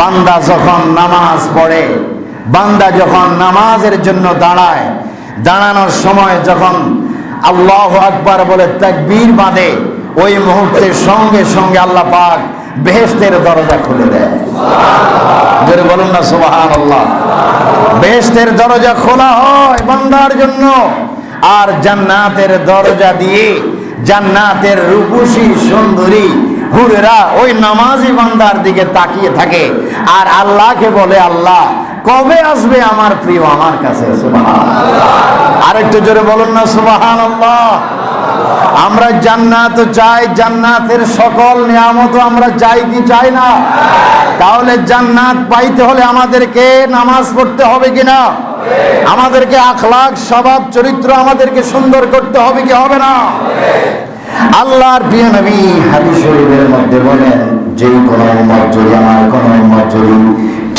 বান্দা যখন নামাজ পড়ে, বান্দা যখন নামাজের জন্য দাঁড়ায়, দাঁড়ানোর সময় যখন আল্লাহ আকবার বলে তাকবীর বাঁধে, ওই মুহূর্তে সঙ্গে সঙ্গে আল্লাহ পাক বেহেস্তের দরজা খুলে দেয়। বলুন না সুবাহান আল্লাহ বেহেস্তের দরজা খোলা হয় বান্দার জন্য। আর জান্নাতের দরজা দিয়ে জান্নাতের রূপসী সুন্দরী হুরেরা ওই নামাজি বান্দার দিকে তাকিয়ে থাকে। আর আল্লাহকে বলে, আল্লাহ, কবে আসবে আমার প্রিয় আমার কাছে? আরেকটু জোরে বলুন না সুবাহান আল্লাহ আমরা জান্নাত চাই, জান্নাতের সকল নিয়ামত আমরা চাই কি চাই না? তাহলে জান্নাত পাইতে হলে আমাদেরকে নামাজ পড়তে হবে কিনা আমাদেরকে আখলাখ, স্বভাব, চরিত্র আমাদেরকে সুন্দর করতে হবে কি হবে না? আল্লাহর প্রিয় নবী হাদিস শরীফের মধ্যে বলেন যে কোনো উম্মত যদি আমার, কোনো উম্মত যদি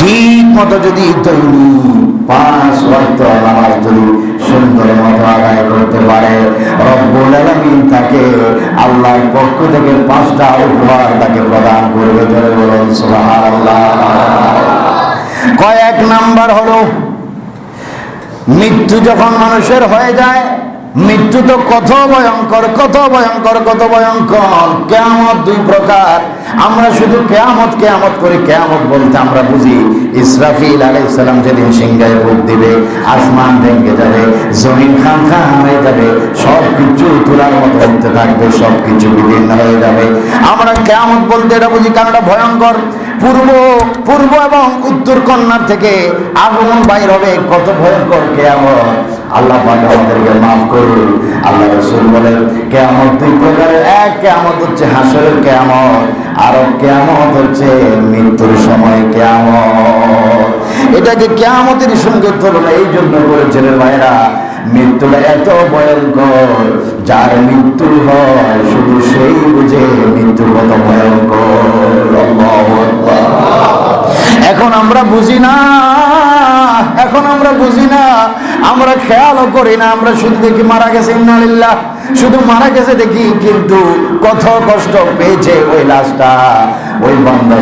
ঠিক মতো যদি দৈনিক পাঁচ ওয়াক্ত নামাজ যদি সুন্দর মতো আদায় করতে পারে, রব্বুল তাকে আল্লাহর পক্ষ থেকে পাঁচটা উপহার তাকে প্রদান করবে ধরে কয়েক নাম্বার হলো, মৃত্যু যখন মানুষের হয়ে যায় মৃত্যু তো কত ভয়ঙ্কর কত ভয়ঙ্কর কত ভয়ঙ্কর। কেয়ামত দুই প্রকার। আমরা শুধু কেয়ামত কেয়ামত করে, কেয়ামত বলতে আমরা বুঝি, ইসরাফিল আলাই সালাম যেদিন সিংহায় ভোগ দিবে, আসমান ভেঙে যাবে, জমিন খান খান হয়ে যাবে সব কিছু তোলার মতো হতে থাকবে সব কিছু বিদীর্ণ হয়ে যাবে। আমরা কেয়ামত বলতে এটা বুঝি কারণ এটা ভয়ঙ্কর। পূর্ব পূর্ব এবং উত্তর কন্যার থেকে আগুন বাইর হবে, কত ভয়ঙ্কর কেয়ামত। আল্লাহ পাক আমাদেরকে মাফ করুন। আল্লাহ রসুল বলেন, কেয়ামত দুই প্রকারের, এক কেয়ামত হচ্ছে হাসরের কেয়ামত, আর কেয়ামত হচ্ছে মৃত্যুর সময় কেয়ামত। এটাকে কেয়ামতের সঙ্গে তুলনা এই জন্য করেছেন ভাইরা, মৃত্যুটা এত ভয়ঙ্কর, যার মৃত্যু হয় শুধু সেই বুঝে মৃত্যু কত ভয়ঙ্কর। এখন আমরা বুঝি না, এখন আমরা বুঝি না আমরা খেয়ালও করি না, আমরা শুধু দেখি মারা গেছে, ইন্নালিল্লাহ। শুধু মারা গেছে দেখি, কিন্তু কত কষ্ট পেয়েছে ওই লাশটা। ওই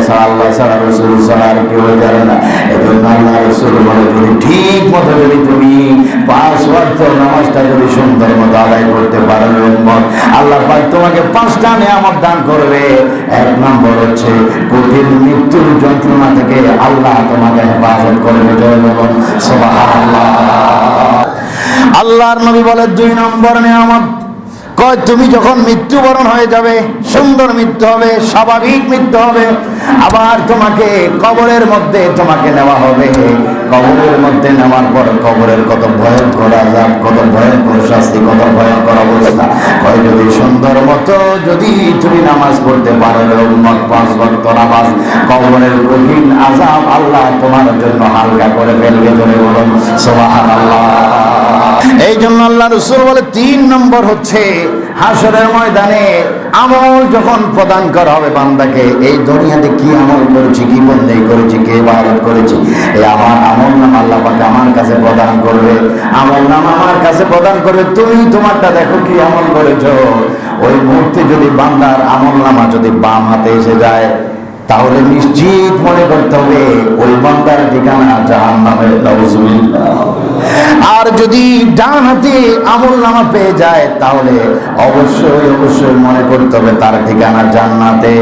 ছাড়া, আল্লাহ ছাড়া রসুল আর কেউ জানে না। এজন্য আল্লাহ রসুল বলে যদি ঠিক মতো যদি তুমি পাঁচ ওয়াক্ত নামাজটা যদি সুন্দর মতো আদায় করতে পারো আল্লাহ পাক তোমাকে পাঁচটা নিয়ামত দান করবে। এক নম্বর হচ্ছে, কঠিন মৃত্যুর যন্ত্রণা থেকে আল্লাহ তোমাকে হেফাজত করবে, জয় বলুন সুবহানাল্লাহ। আল্লাহর নবী বলে দুই নম্বর নিয়ামত। কয়, তুমি যখন মৃত্যুবরণ হয়ে যাবে, সুন্দর মৃত্যু হবে, স্বাভাবিক মৃত্যু হবে, আবার তোমাকে কবরের মধ্যে তোমাকে নেওয়া হবে। কবরের মধ্যে নেওয়ার পর কবরের কত ভয়ঙ্কর আজাব, কত ভয়ঙ্কর শাস্তি, কত ভয়ঙ্কর অবস্থা। কয়, যদি সুন্দর মতো যদি তুমি নামাজ পড়তে পারো উম্মত, পাঁচ ভক্ত নামাজ, কবরের কঠিন আজাব আল্লাহ তোমার জন্য হালকা করে ফেলবে ধরে বলুন। সুবহানাল্লাহ। এই জন্য আল্লাহ রসুল বলে, তিন নম্বর হচ্ছে হাসরের ময়দানে আমল যখন প্রদান করা হবে বান্দাকে, এই দুনিয়াতে কি আমল করেছি, কি বন্দেই করেছি, কে ইবাদত করেছি, এই আমার আমল নাম আল্লাহ পাক আমার কাছে প্রদান করবে, আমল নাম আমার কাছে প্রদান করবে, তুমি তোমারটা দেখো কি আমল করেছ। ওই মুহূর্তে যদি বান্দার আমল নামা যদি বাম হাতে এসে যায় তাহলে নিশ্চিত মনে করতে হবে ওই বান্দার ঠিকানা জাহান নামে আর যদি ডান হাতে আমল নামা পেয়ে যায় তাহলে অবশ্যই অবশ্যই মনে করতে হবে তার ঠিকানা জান্নাতে।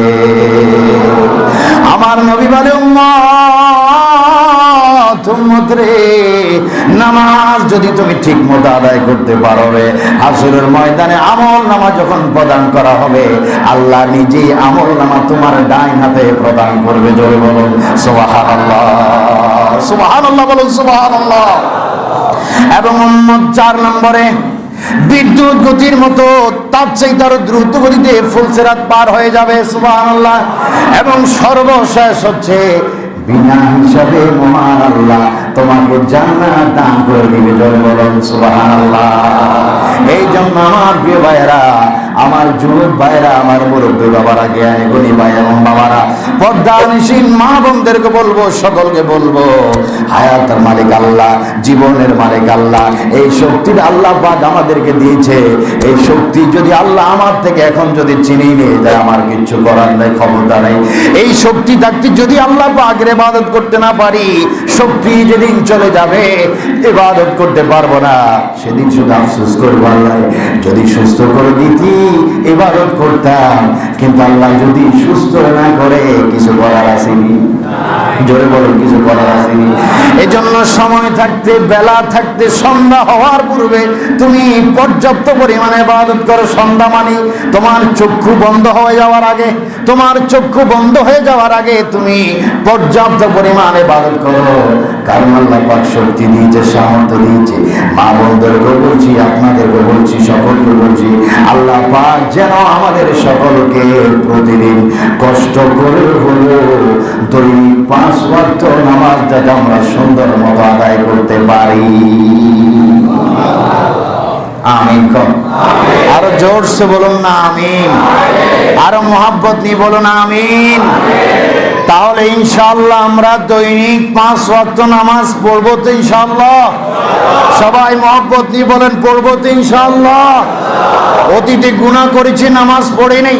আমার নবী বলে উম্মত, নামাজ যদি তুমি ঠিক মতো আদায় করতে পারো রে। আসরের ময়দানে আমল নামা যখন প্রদান করা হবে, আল্লাহ নিজেই আমল নামা তোমার ডাইন হাতে প্রদান করবে, জোরে বলুন সুবাহান আল্লাহ সুবাহান আল্লাহ বলুন সুবাহান আল্লাহ এবং উম্মত চার নম্বরে, বিদ্যুৎ গতির মতো, তার চাইতে আরও দ্রুত গতিতে ফুলসেরাত পার হয়ে যাবে, সুবহানাল্লাহ। এবং সর্বশেষ হচ্ছে বিনা হিসাবে মহান আল্লাহ তোমাকে জানা দান করে দিবে জয় বলুন সুবহানাল্লাহ। এই জন্য আমার প্রিয় ভাইয়েরা আমার যুবক ভাইরা, আমার মুরব্বী বাবারা, জ্ঞানী, গুণী ভাই এবং বাবারা, পদ্মানিসীন মা বোনদেরকে বলব, সকলকে বলব, হায়াতের মালিক আল্লাহ, জীবনের মালিক আল্লাহ, এই শক্তিটা আল্লাহ পাক আমাদেরকে দিয়েছে। এই শক্তি যদি আল্লাহ আমার থেকে এখন যদি চিনিয়ে নিয়ে যায়, আমার কিচ্ছু করার নেই, ক্ষমতা নেই। এই শক্তি থাকতে যদি আল্লাহ পাকের ইবাদত করতে না পারি, শক্তি যেদিন চলে যাবে, ইবাদত করতে পারব না। সেদিন শুধু আফসোস করব আল্লাহ। যদি সুস্থ করে দিতি ইবাদত করতাম। কিন্তু আল্লাহ যদি সুস্থ না করে, কিছু করার আসেনি। জোরে বলুন, কিছু করার আসেনি। সময় থাকতে, বেলা থাকতে, সন্ধ্যা হওয়ার পূর্বে তুমি পর্যাপ্ত পরিমাণে ইবাদত করো। সন্ধ্যা মানি তোমার চক্ষু বন্ধ হয়ে যাওয়ার আগে, তোমার চক্ষু বন্ধ হয়ে যাওয়ার আগে তুমি পর্যাপ্ত পরিমাণে ইবাদত করো। কারণ আল্লাহ পাক শক্তি দিয়েছে, সামর্থ্য দিয়েছে। মা বোনদেরকে বলছি আপনাদেরকে বলছি, সকলকে বলছি, আল্লাহ পাক যেন আমাদের সকলকে প্রতিদিন কষ্ট করে হলো দৈনিক পাঁচ ওয়াক্ত নামাজ যাতে আমরা সুন্দর মতো আদায় করতে পারি। আমিন কম। আরও জোরসে বলুন না আমিন। আরও মোহাব্বত নিয়ে বলুন আমিন। তাহলে ইনশাল্লাহ আমরা দৈনিক পাঁচ ওয়াক্ত নামাজ পড়ব তো ইনশাআল্লাহ। সবাই মহব্বত নিয়ে বলেন, পড়ব তো ইনশাআল্লাহ। অতীতে গুনাহ করেছি, নামাজ পড়ে নেই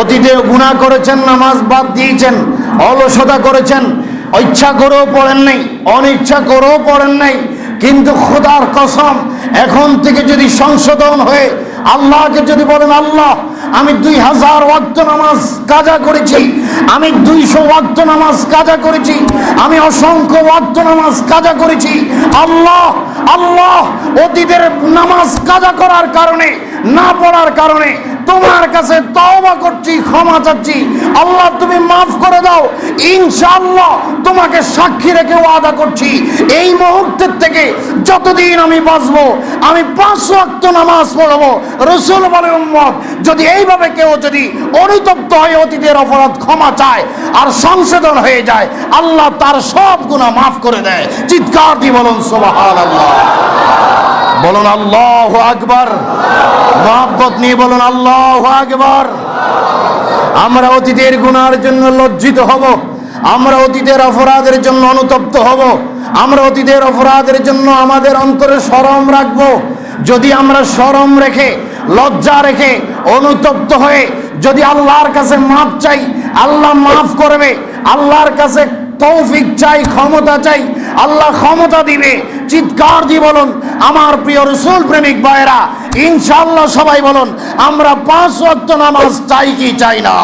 অতীতে গুনাহ করেছেন, নামাজ বাদ দিয়েছেন, অলসতা করেছেন। ইচ্ছা করেও পড়েন নাই, অনিচ্ছা করেও পড়েন নাই। কিন্তু খোদার কসম, এখন থেকে যদি সংশোধন হয়ে আল্লাহকে যদি বলেন, আল্লাহ, আমি দুই হাজার ওয়াক্ত নামাজ কাজা করেছি, আমি দুইশো ওয়াক্ত নামাজ কাজা করেছি, আমি অসংখ্য ওয়াক্ত নামাজ কাজা করেছি, আল্লাহ আল্লাহ, অতীতের নামাজ কাজা করার কারণে, না পড়ার কারণে তোমার কাছে তওবা করছি, ক্ষমা চাচ্ছি। আল্লাহ, তুমি মাফ করে দাও। ইনশাআল্লাহ তোমাকে সাক্ষী রেখে ওয়াদা করছি। এই মুহূর্তের থেকে যতদিন আমি বাঁচবো, আমি পাঁচ ওয়াক্ত নামাজ পড়ব। রসুল বলে, উম্মত, যদি এইভাবে কেউ যদি অনুতপ্ত হয়ে অতীতের অপরাধ ক্ষমা চায় আর সংশোধন হয়ে যায়, আল্লাহ তার সব গুণা মাফ করে দেয়। চিৎকার দিয়ে বলুন, সুবহানাল্লাহ। বলুন আল্লাহ আকবার। মহাব্বত নিয়ে বলুন আল্লাহ আকবার। আমরা অতীতের গুনার জন্য লজ্জিত হব। আমরা অতীতের অপরাধের জন্য অনুতপ্ত হব। আমরা অতীতের অপরাধের জন্য আমাদের অন্তরে সরম রাখব। যদি আমরা সরম রেখে, লজ্জা রেখে, অনুতপ্ত হয়ে, যদি আল্লাহর কাছে মাফ চাই, আল্লাহ মাফ করবে, আল্লাহর কাছে তৌফিক চাই, ক্ষমতা চাই আল্লাহ ক্ষমতা দিবে, চিৎকার দিয়ে বলুন, আমার প্রিয় রসুল প্রেমিক ভাইরা ইনশাল্লাহ সবাই বলুন, আমরা পাঁচ ওয়াক্ত নামাজ চাই কি চাই না?